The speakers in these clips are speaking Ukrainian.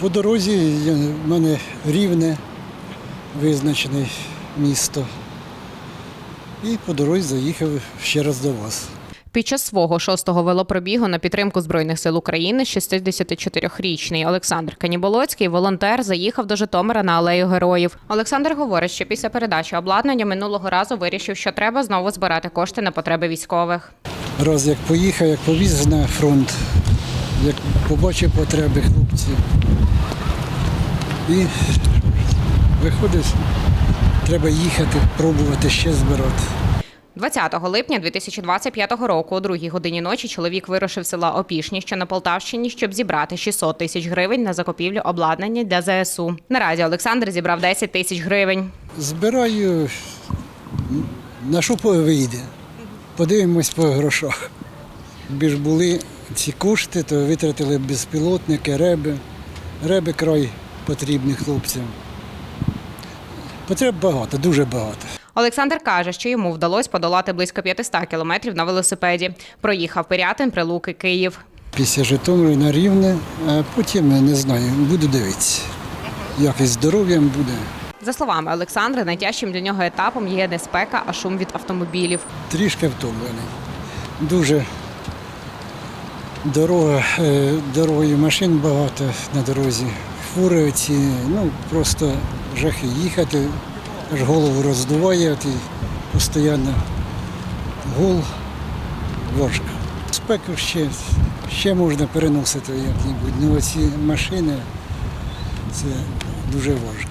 По дорозі в мене рівне визначене місто. І по дорозі заїхав ще раз до вас. Під час свого шостого велопробігу на підтримку Збройних сил України 64-річний Олександр Каніболоцький, волонтер, заїхав до Житомира на алею героїв. Олександр говорить, що після передачі обладнання минулого разу вирішив, що треба знову збирати кошти на потреби військових. Раз як поїхав, як повіз на фронт, як побачив потреби хлопців. І виходить, треба їхати, пробувати ще збирати. 20 липня 2025 року, о другій годині ночі, чоловік вирушив з села Опішні, що на Полтавщині, щоб зібрати 600 тисяч гривень на закупівлю обладнання для ЗСУ. Наразі Олександр зібрав 10 тисяч гривень. Збираю, на що вийде. Подивимось по грошах. Якби ж були ці кошти, то витратили безпілотники, реби. Реби край потрібні хлопцям. Потреб багато, дуже багато. Олександр каже, що йому вдалося подолати близько 500 кілометрів на велосипеді. Проїхав Пирятин, Прилуки, Київ. Після Житомира на рівне, а потім не знаю, буду дивитися. Як із здоров'ям буде. За словами Олександра, найтяжчим для нього етапом є не спека, а шум від автомобілів. Трішки втомлений. Дуже дорога, е, дорогою машин багато на дорозі. Фури ці, ну просто жахи їхати, аж голову роздуває, і постійно гул, важко. Спеку ще, ще можна переносити як-небудь. Ну оці машини це дуже важко.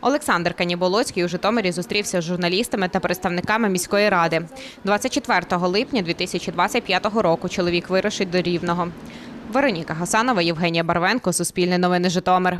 Олександр Каніболоцький у Житомирі зустрівся з журналістами та представниками міської ради. 24 липня 2025 року чоловік вирушить до Рівного. Вероніка Гасанова, Євгенія Барвенко, Суспільне новини Житомир.